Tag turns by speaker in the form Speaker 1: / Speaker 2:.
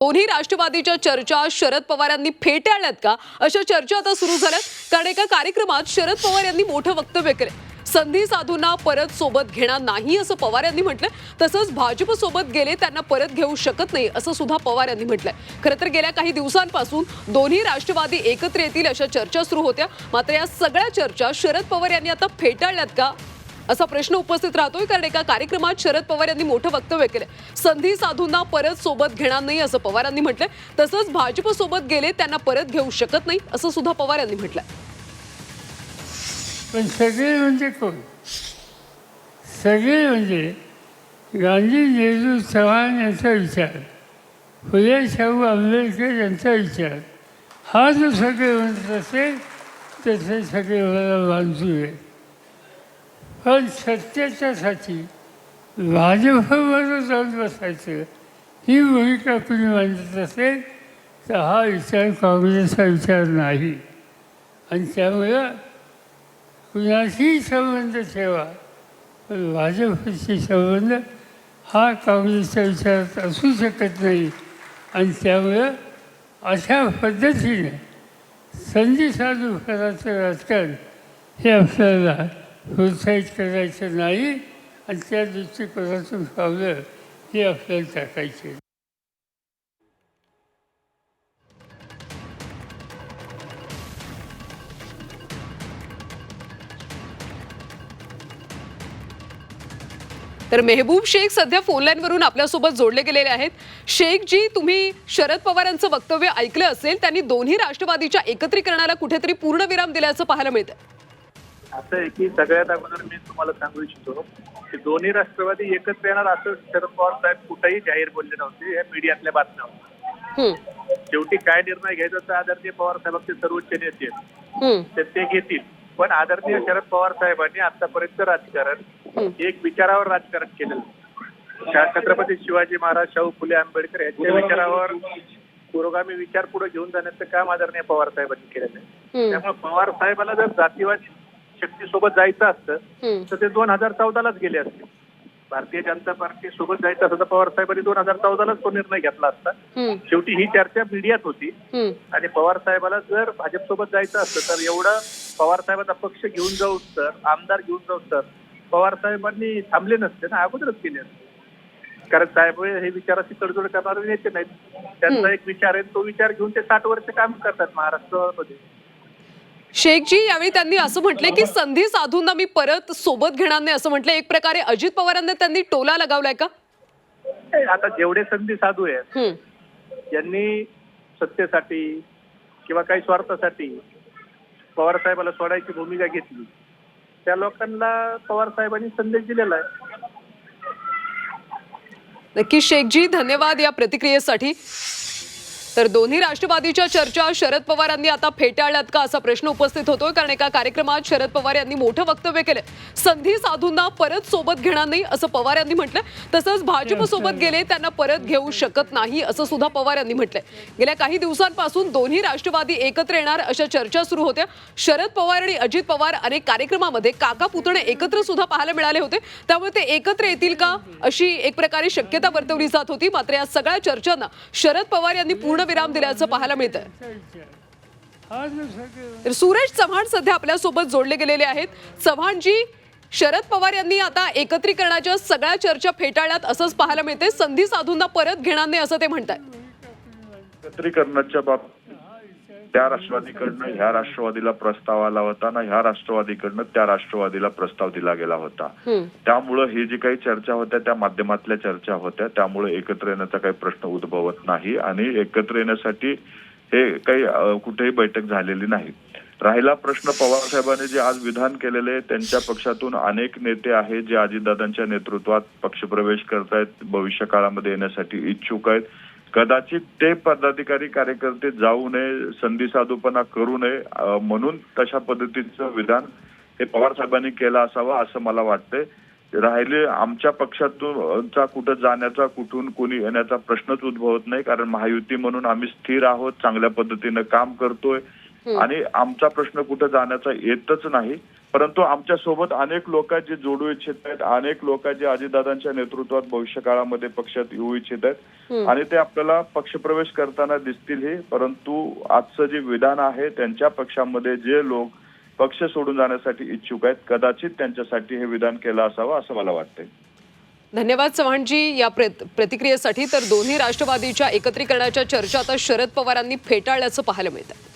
Speaker 1: दोन्ही राष्ट्रवादीच्या चर्चा शरद पवार यांनी फेटाळल्यात का? अशा चर्चा आता सुरू झाल्यात. कारण एका कार्यक्रमात शरद पवार यांनी मोठं वक्तव्य केलं संधी साधूंना परत सोबत घेणार नाही असं पवार यांनी म्हटलं तसंच भाजप सोबत गेले त्यांना परत घेऊ शकत नाही असं सुद्धा पवार यांनी म्हटलंय. खरं तर गेल्या काही दिवसांपासून दोन्ही राष्ट्रवादी एकत्र येतील अशा चर्चा सुरू होत्या. मात्र या सगळ्या चर्चा शरद पवार यांनी आता फेटाळल्यात का? असा प्रश्न उपस्थित राहतोय कारण एका कार्यक्रमात शरद पवार यांनी मोठं वक्तव्य केलं. संधी साधूंना परत सोबत घेणार नाही असं पवारांनी म्हटलं तसंच भाजप सोबत गेले त्यांना परत घेऊ शकत नाही असं सुद्धा पवार यांनी म्हटलं
Speaker 2: पण सगळे म्हणजे कोण? सगळे म्हणजे गांधी नेहरू चव्हाण यांचा विचार. फुले शाहू आंबेडकर यांचा विचार. हा जो सगळे म्हणत असेल तसे सगळे मला बांधू आहे पण सत्याच्यासाठी भाजपबरोबर जाऊन बसायचं. ही भूमिका कुणी मांडत असेल तर हा विचार काँग्रेसचा विचार नाही. आणि त्यामुळं कुणाशीही संबंध ठेवा पण भाजपशी संबंध हा काँग्रेसच्या विचारात असू शकत नाही. आणि त्यामुळं अशा पद्धतीने संधी साधू राजकारण हे आपल्याला प्रोत्साहित करायचं नाही आणि त्या दृष्टिकोनातून पावलं हे आपल्याला टाकायचे.
Speaker 1: तर मेहबूब शेख सध्या फोनलाईनवरून आपल्यासोबत जोडले गेलेले आहेत. शेख जी तुम्ही शरद पवारांचं वक्तव्य ऐकलं असेल त्यांनी दोन्ही राष्ट्रवादीच्या एकत्रीकरणाला कुठेतरी पूर्णविराम दिल्याचं पाहायला मिळतं
Speaker 3: असं आहे की सगळ्यात अगोदर मी तुम्हाला सांगू इच्छितो की दोन्ही राष्ट्रवादी एकत्र येणार असं शरद पवार साहेब कुठेही जाहीर बोलले नव्हते. या मीडियातल्या बातम्या होत्या. शेवटी काय निर्णय घ्यायचा तर आदरणीय पवार साहेबांचे सर्वोच्च नेते तर ते घेतील. पण आदरणीय शरद पवार साहेबांनी आतापर्यंत राजकारण. एक विचारावर राजकारण केलेलं छत्रपती शिवाजी महाराज शाहू फुले आंबेडकर यांच्या विचारावर पुरोगामी विचार पुढे घेऊन जाण्याचं काम आदरणीय पवार साहेबांनी केलेलं आहे. त्यामुळे पवार साहेबांना जर जातीवादी शक्तीसोबत जायचं असतं. तर ते दोन हजार चौदालाच गेले असते. भारतीय जनता पार्टी सोबत जायचं असतं तर पवार साहेबांनी दोन हजार चौदालाच तो निर्णय घेतला असता. शेवटी ही चर्चा मीडियात होती. आणि पवार साहेबाला जर भाजप सोबत जायचं असतं तर एवढं पवार साहेबांचा पक्ष घेऊन जाऊ तर आमदार घेऊन जाऊ तर पवार साहेबांनी थांबले नसते ना अगोदरच केले असते. कारण साहेब हे विचाराची तडजोड करणारे नेते नाहीत. त्यांचा एक विचार आहे तो विचार घेऊन ते साठ वर्ष काम करतात महाराष्ट्रामध्ये.
Speaker 1: शेखजी यावेळी त्यांनी असं म्हटलंय की संधी साधूंना मी परत सोबत घेणार नाही असं म्हटलं एक प्रकारे अजित पवारांना त्यांनी टोला लगावलाय का?
Speaker 3: आता जेवढे संधी साधू आहेत
Speaker 1: हम्म,
Speaker 3: यांनी सत्तेसाठी किंवा काही स्वार्थासाठी पवार साहेबाला सोडायची भूमिका घेतली. त्या लोकांना पवार साहेबांनी संदेश दिलेला आहे.
Speaker 1: नक्की शेखजी धन्यवाद या प्रतिक्रियेसाठी. तर दोन्ही राष्ट्रवादीच्या चर्चा शरद पवारांनी आता फेटाळल्यात का असा प्रश्न उपस्थित होतोय? कारण एका कार्यक्रमात शरद पवार यांनी मोठं वक्तव्य केलं संधी साधूंना परत सोबत घेणार नाही असं पवार यांनी म्हटलं तसंच भाजप सोबत गेले त्यांना परत घेऊ शकत नाही असं सुद्धा पवार यांनी म्हटलंय. गेल्या काही दिवसांपासून दोन्ही राष्ट्रवादी एकत्र येणार अशा चर्चा सुरू होत्या. शरद पवार आणि अजित पवार अनेक कार्यक्रमामध्ये काका पुतणे एकत्र सुद्धा पाहायला मिळाले होते. त्यामुळे ते एकत्र येतील का अशी एक प्रकारे शक्यता वर्तवली जात होती. मात्र या सगळ्या चर्चांना शरद पवार यांनी पूर्णविराम दिल्याचं पाहायला मिळतंय. सुरेश चव्हाण सध्या आपल्यासोबत जोडले गेलेले आहेत. चव्हाणजी शरद पवार यांनी आता एकत्रीकरणाच्या सगळ्या चर्चा फेटाळल्यात असंच पाहायला मिळते संधी साधूंना परत घेणार नाही असं ते म्हणतात
Speaker 4: एकत्रीकरणाच्या बाबतीत त्या राष्ट्रवादीकडनं ह्या राष्ट्रवादीला प्रस्ताव आला होता ना ह्या राष्ट्रवादीकडनं त्या राष्ट्रवादीला प्रस्ताव दिला गेला होता. त्यामुळं ही जी काही चर्चा होत्या त्या माध्यमातल्या चर्चा होत्या. त्यामुळे एकत्र येण्याचा काही प्रश्न उद्भवत नाही आणि एकत्र येण्यासाठी हे काही कुठेही बैठक झालेली नाही. राहिला प्रश्न पवार साहेबांनी जे आज विधान केलेले त्यांच्या पक्षातून अनेक नेते आहेत जे अजितदादांच्या नेतृत्वात पक्षप्रवेश करतायत भविष्य काळामध्ये येण्यासाठी इच्छुक आहेत. कदाचित ते पदाधिकारी कार्यकर्ते जाऊ नये संधी साधूपणा करू नये म्हणून तशा पद्धतीचं विधान हे पवार साहेबांनी केलं असावं असं मला वाटतंय. राहिले आमच्या पक्षातून चा कुठं जाण्याचा कुठून कोणी येण्याचा प्रश्नच उद्भवत नाही कारण महायुती म्हणून आम्ही स्थिर आहोत चांगल्या पद्धतीनं काम करतोय. आणि आमचा प्रश्न कुठं जाण्याचा येतच नाही. परंतु आमच्यासोबत अनेक लोक जे जोडू इच्छित आहेत. अनेक लोक जे अजितदादांच्या नेतृत्वात भविष्य काळामध्ये पक्षात येऊ इच्छित आहेत. आणि ते आपल्याला पक्षप्रवेश करताना दिसतील हे परंतु आजचं जे विधान आहे त्यांच्या पक्षामध्ये जे लोक पक्ष सोडून जाण्यासाठी इच्छुक आहेत कदाचित त्यांच्यासाठी हे विधान केलं असावं असं मला वाटतंय.
Speaker 1: धन्यवाद चव्हाणजी. या प्र- प्रतिक्रियेसाठी तर दोन्ही राष्ट्रवादीच्या एकत्रीकरणाच्या चर्चा आता शरद पवारांनी फेटाळल्याचं पाहायला मिळतं